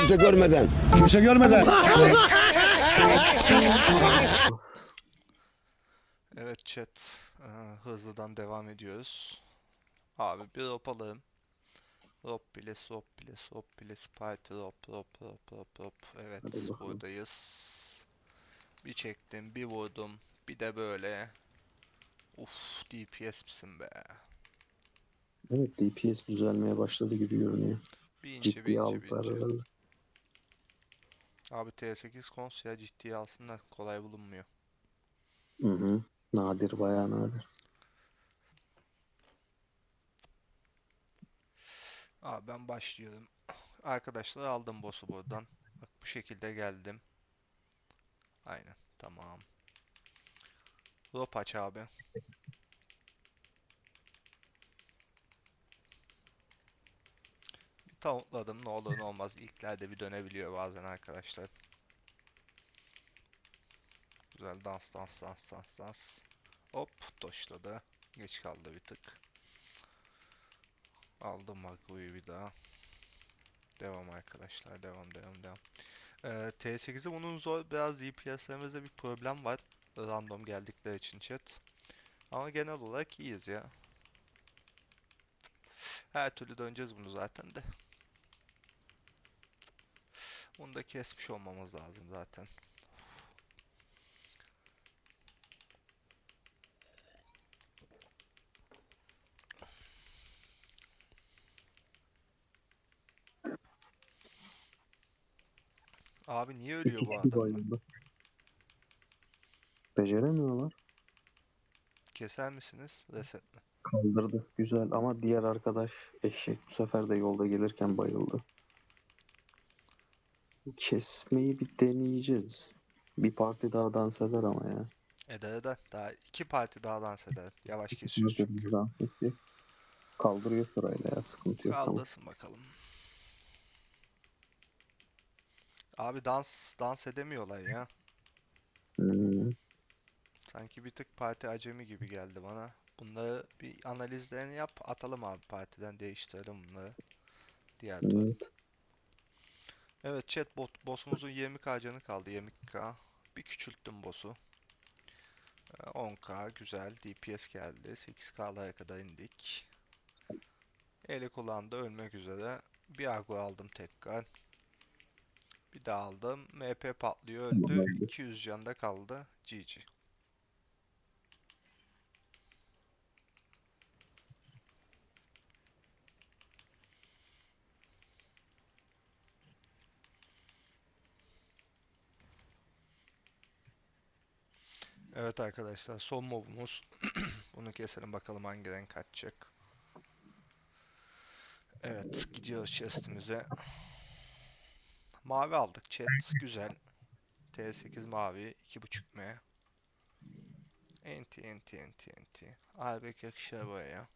kimse görmeden. Kimse görmeden. Evet chat. Ee, hızlıdan devam ediyoruz. Abi bir hop alalım. Hop bile hop bile hop bile parti hop hop hop hop hop. Evet buradayız. Bir çektim bir vurdum. Bir de böyle. Uf DPS misin be? Evet DPS düzelmeye başladı gibi görünüyor. Bir ince bir Ciddiye ince bir ince. Abi T8 kons ya ciddiye alsınlar kolay bulunmuyor. Hı hı. Nadir bayağı nadir. Abi ben başlıyorum. Arkadaşlar aldım boss'u buradan. Bak bu şekilde geldim. Aynen. Tamam. Rope aç abi. Tauntladım. Ne olur ne olmaz. İlklerde bir dönebiliyor bazen arkadaşlar. Güzel dans dans dans dans dans. Hop doşladı. Geç kaldı bir tık. Aldım Magu'yu bir daha. Devam arkadaşlar. Devam devam devam. Ee, T8'i bunun zor. Biraz DPS'lerimizde bir problem var. Random geldikleri için chat. Ama genel olarak iyiyiz ya. Her türlü döneceğiz bunu zaten de. Bunu da kesmiş olmamız lazım zaten. Abi niye ölüyor bu adamlar? Beceremiyorlar. Keser misiniz? Resetle. Kaldırdı. Güzel ama diğer arkadaş eşek bu sefer de yolda gelirken bayıldı. Kesmeyi bir deneyeceğiz. Bir parti daha dans eder ama ya. Eder eder. Daha iki parti daha dans eder. Yavaş kesiyoruz çünkü. dans? Kaldırıyor sırayla ya sıkıntı yok. Kaldırsın bakalım. Abi dans dans edemiyorlar ya. Hmm. Sanki bir tık parti acemi gibi geldi bana. Bunları bir analizlerini yap. Atalım abi partiden değiştirelim bunları. Diğer tur. Evet. Evet chat bot, boss'umuzun 20k canı kaldı 20k. Bir küçülttüm boss'u. Ee, 10k güzel DPS geldi. 8k'lara kadar indik. Eli kulağında ölmek üzere. Bir agro aldım tekrar. Bir daha aldım. MP patlıyor öldü. Tamam, 200 canda kaldı. GG. Evet arkadaşlar son mobumuz. Bunu keselim bakalım hangi renk kaçacak. Evet gidiyoruz chest'imize. Mavi aldık chat güzel. T8 mavi 2.5M. Enti enti enti enti. Albek yakışır buraya.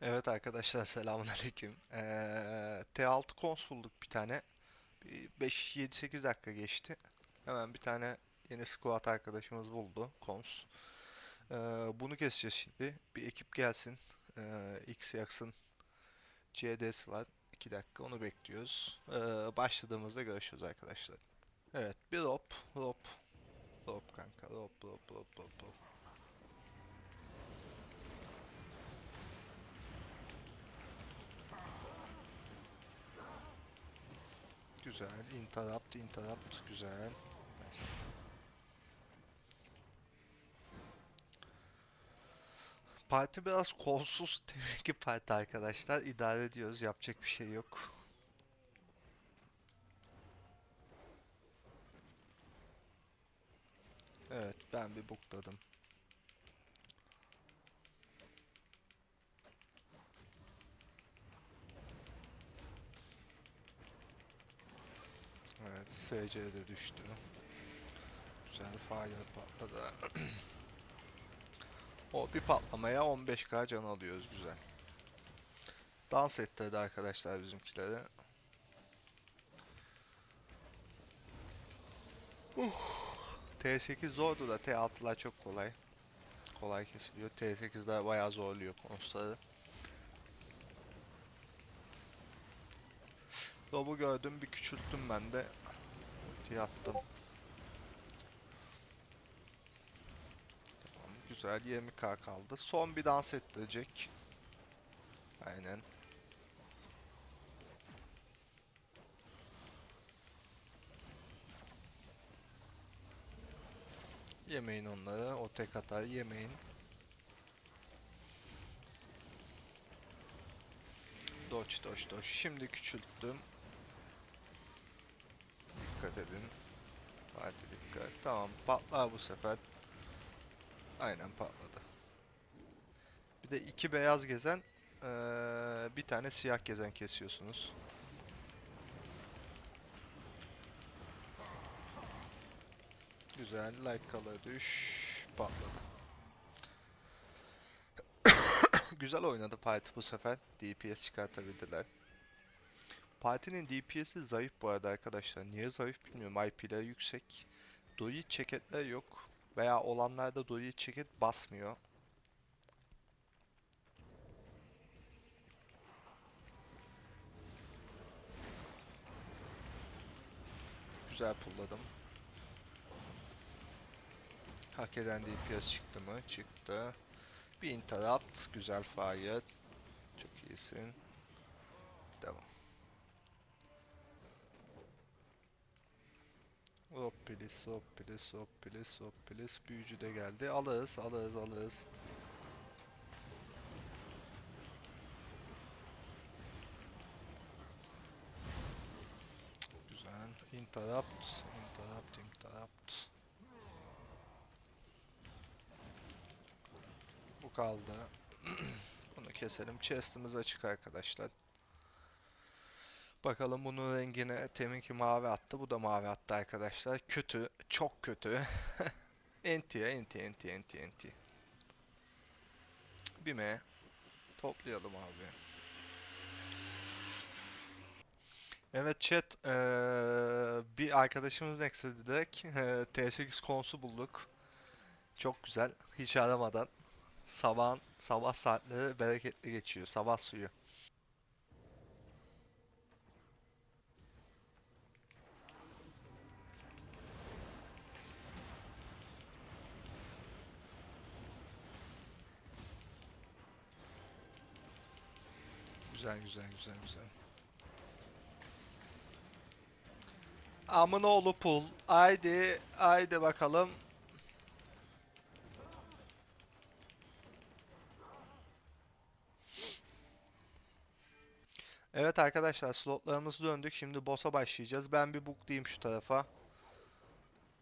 Evet arkadaşlar selamünaleyküm. Ee, T6 kons bulduk bir tane. 5-7-8 dakika geçti. Hemen bir tane yeni squad arkadaşımız buldu. Kons. Ee, bunu keseceğiz şimdi. Bir ekip gelsin. Ee, X yaksın. CDS var. 2 dakika onu bekliyoruz. Ee, başladığımızda görüşürüz arkadaşlar. Evet bir hop hop hop kanka hop hop hop hop hop. Güzel. Interrupt, interrupt. Güzel. Parti biraz kolsuz ki parti arkadaşlar. İdare ediyoruz. Yapacak bir şey yok. Evet ben bir bukladım. Evet SC de düştü. Güzel fire patladı. o bir patlamaya 15k can alıyoruz güzel. Dans ettirdi arkadaşlar bizimkileri. Uh. T8 zordu da T6'lar çok kolay. Kolay kesiliyor. T8'ler bayağı zorluyor konusları. Slow'u gördüm bir küçülttüm ben de. Ultiyi attım. Güzel 20k kaldı. Son bir dans ettirecek. Aynen. Yemeyin onları. O tek atar yemeyin. Doç doç doç. Şimdi küçülttüm. Dikkat edin. Hadi dikkat. Tamam patlar bu sefer. Aynen patladı. Bir de iki beyaz gezen eee, bir tane siyah gezen kesiyorsunuz. Güzel. Light color düş. Patladı. Güzel oynadı Parti bu sefer. DPS çıkartabildiler. Parti'nin DPS'i zayıf bu arada arkadaşlar. Niye zayıf bilmiyorum. IP'leri yüksek. Doyi çeketler yok. Veya olanlarda doyi çeket basmıyor. Güzel pulladım. Hak eden DPS çıktı mı? Çıktı. Bir interrupt. Güzel fire. Çok iyisin. Devam. Hop please, hop please, hop please, hop please. Büyücü de geldi. Alırız, alırız, alırız. Güzel. Interrupt, interrupt, interrupt. Bu kaldı. Bunu keselim. Chest'imiz açık arkadaşlar. Bakalım bunun rengine teminki mavi attı. Bu da mavi attı arkadaşlar. Kötü. Çok kötü. Entiye, enti, enti, enti, enti. Bime. Toplayalım abi. Evet chat. eee, bir arkadaşımız ekledi direkt. Eee, T8 konusu bulduk. Çok güzel. Hiç aramadan. Sabahın, sabah saatleri bereketli geçiyor. Sabah suyu. Güzel güzel güzel güzel. Amınoğlu pul. Haydi haydi bakalım. Evet arkadaşlar slotlarımızı döndük. Şimdi boss'a başlayacağız. Ben bir booklayayım şu tarafa.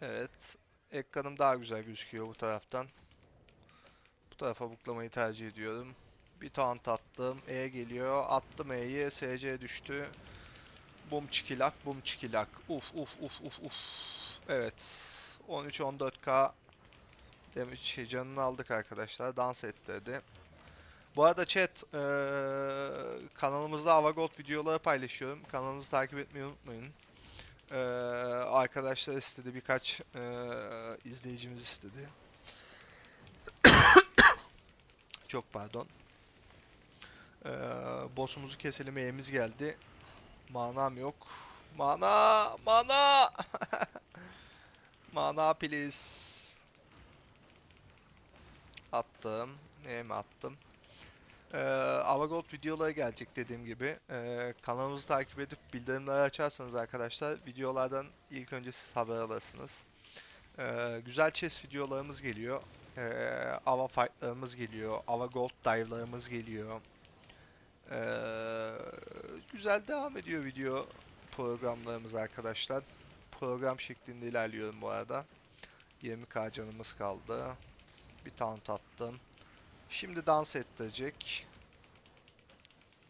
Evet. Ekranım daha güzel gözüküyor bu taraftan. Bu tarafa booklamayı tercih ediyorum. Bir taunt attım. E geliyor. Attım E'yi. SC düştü. Bum çikilak, bum çikilak. Uf uf uf uf uf. Evet. 13-14k damage şey, canını aldık arkadaşlar. Dans ettirdi. Bu arada chat eee, kanalımızda Avagold videoları paylaşıyorum. Kanalımızı takip etmeyi unutmayın. Eee, arkadaşlar istedi birkaç eee, izleyicimiz istedi. Çok pardon. Eee boss'umuzu keselim E'miz geldi. Manam yok. Mana! Mana! Mana please. Attım. Mi attım? Ee, Avagold videoları gelecek dediğim gibi. Ee, kanalımızı takip edip bildirimleri açarsanız arkadaşlar videolardan ilk önce siz haber alırsınız. Ee, güzel chess videolarımız geliyor. Ee, Ava fightlarımız geliyor. Ava Gold dive'larımız geliyor. Ee, güzel devam ediyor video programlarımız arkadaşlar. Program şeklinde ilerliyorum bu arada. 20k canımız kaldı. Bir taunt attım. Şimdi dans ettirecek.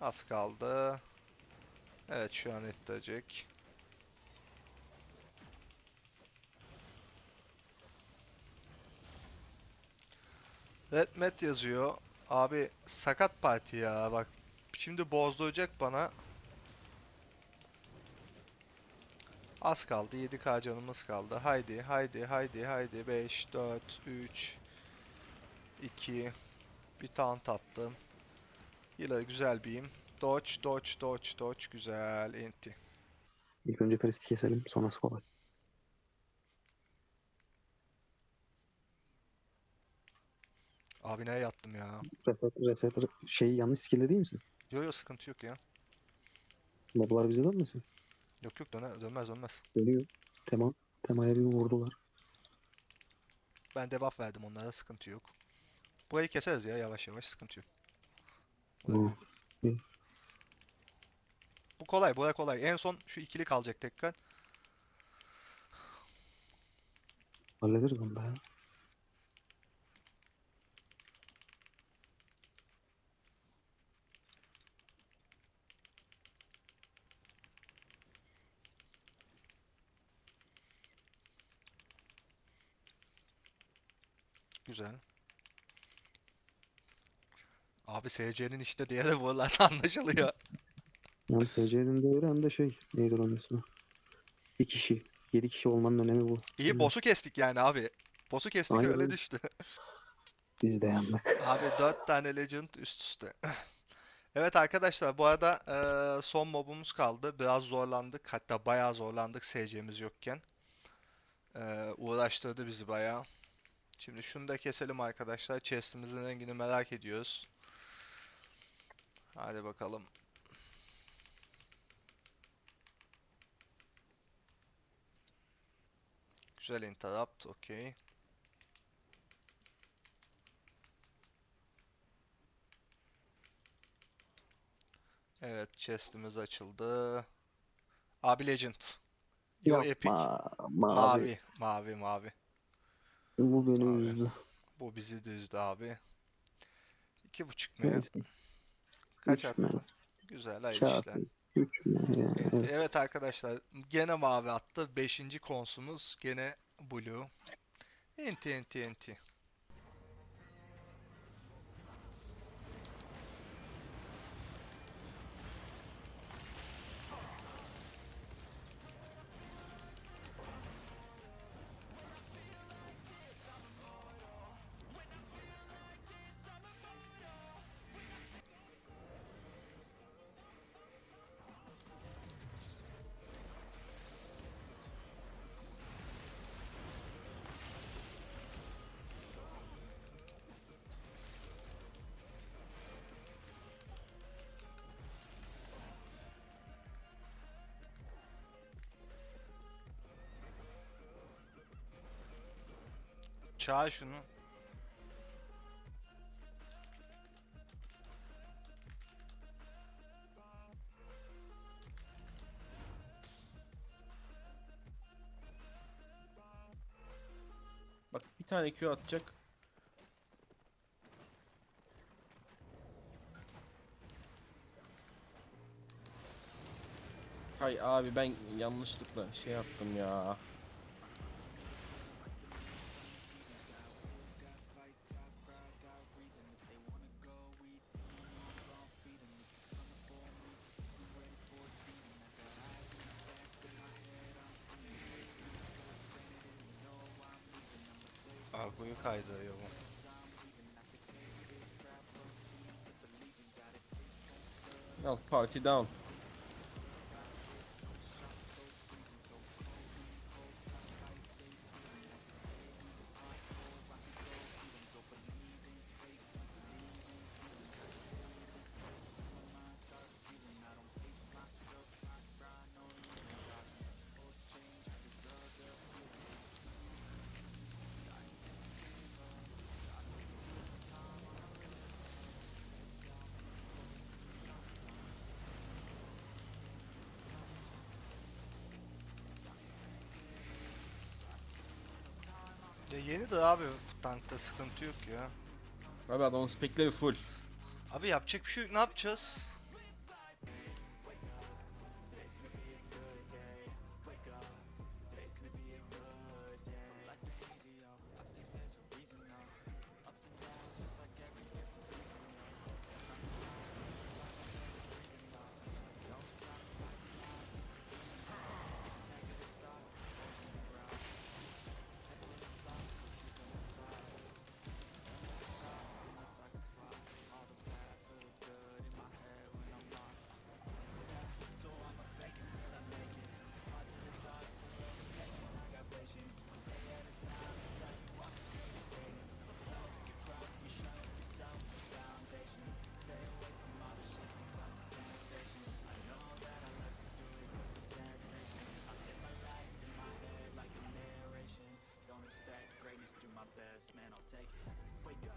Az kaldı. Evet şu an ettirecek. Red Met yazıyor. Abi sakat parti ya bak. Şimdi bozduracak bana. Az kaldı. 7k canımız kaldı. Haydi, haydi, haydi, haydi. 5, 4, 3, 2, bir taunt attım. Yine güzel bir im. Dodge, dodge, dodge, dodge. Güzel. Enti. İlk önce Priest'i keselim. Sonrası kolay. Abi neye yattım ya? Reset, reset, re- şey yanlış skill'de değil misin? Yo yo sıkıntı yok ya. Moblar bize dönmesin. Yok yok döne, dönmez dönmez. Dönüyor. Tema, temaya bir vurdular. Ben debuff verdim onlara sıkıntı yok. Burayı keseriz ya yavaş yavaş sıkıntı yok. Burayı- Bu. Bu kolay, buraya kolay. En son şu ikili kalacak tekrar. Hallederiz onu da ya. Güzel. Abi SC'nin işte diye de buralardan anlaşılıyor. Yani SC'nin de öyle hem de şey. Neydi onun ismi? Bir kişi. Yedi kişi olmanın önemi bu. İyi Hı. boss'u kestik yani abi. Boss'u kestik Aynen öyle düştü. Biz de yandık. Abi 4 tane Legend üst üste. Evet arkadaşlar bu arada eee, son mobumuz kaldı. Biraz zorlandık. Hatta bayağı zorlandık SC'miz yokken. Eee, uğraştırdı bizi bayağı. Şimdi şunu da keselim arkadaşlar. Chest'imizin rengini merak ediyoruz. Hadi bakalım. Güzel interrupt. Okey. Evet, chest'imiz açıldı. Abi Legend. Yo Epic. Mavi. Mavi, mavi, mavi. Bu beni Mavi. üzdü. Bu bizi de üzdü abi. İki buçuk mu? Neyse. Kaç attı? Güzel, hayırlı işler. Çarpı. Evet, evet. evet arkadaşlar, gene mavi attı. Beşinci konsumuz gene blue. Enti enti enti. Çağır şunu. Bak bir tane Q atacak. Hay abi ben yanlışlıkla şey yaptım ya. あこういう回だよ Não, power, down. Ya yeni de abi tankta sıkıntı yok ya. Abi adamın spekleri full. Abi yapacak bir şey yok. Ne yapacağız?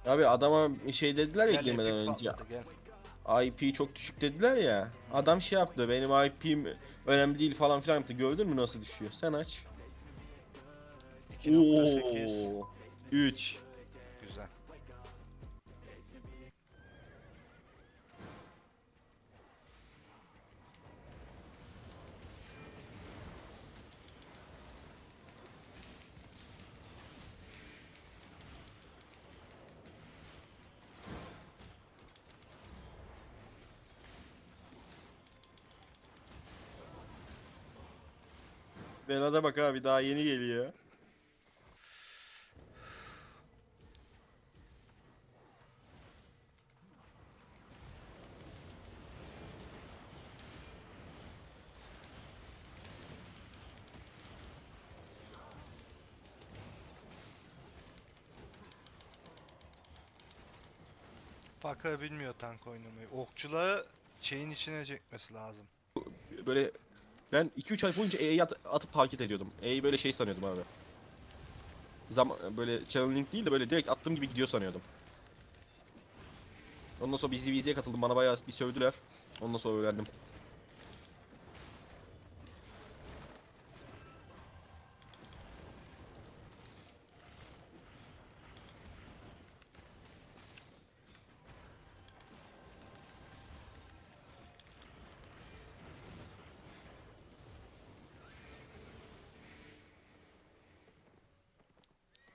Abi adama şey dediler ya Gel girmeden önce. patladı. IP çok düşük dediler ya. Adam şey yaptı. Benim IP'm önemli değil falan filan yaptı. Gördün mü nasıl düşüyor? Sen aç. 2.8 Oo. 3. Belada bak abi daha yeni geliyor. Fakir bilmiyor tank oynamayı. Okçulağı şeyin içine çekmesi lazım. Böyle ben 2-3 ay boyunca E'yi at- atıp hareket ediyordum. E'yi böyle şey sanıyordum abi. Zaman böyle channeling değil de böyle direkt attığım gibi gidiyor sanıyordum. Ondan sonra Busy Busy'ye katıldım. Bana bayağı bir sövdüler. Ondan sonra öğrendim.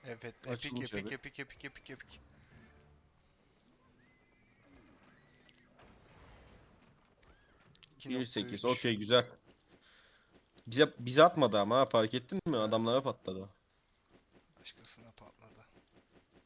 Evet, epik epik epik epik epik epik. Nokta 1.8 üç. okey güzel. Bize bize atmadı ama ha, fark ettin mi? Adamlara patladı.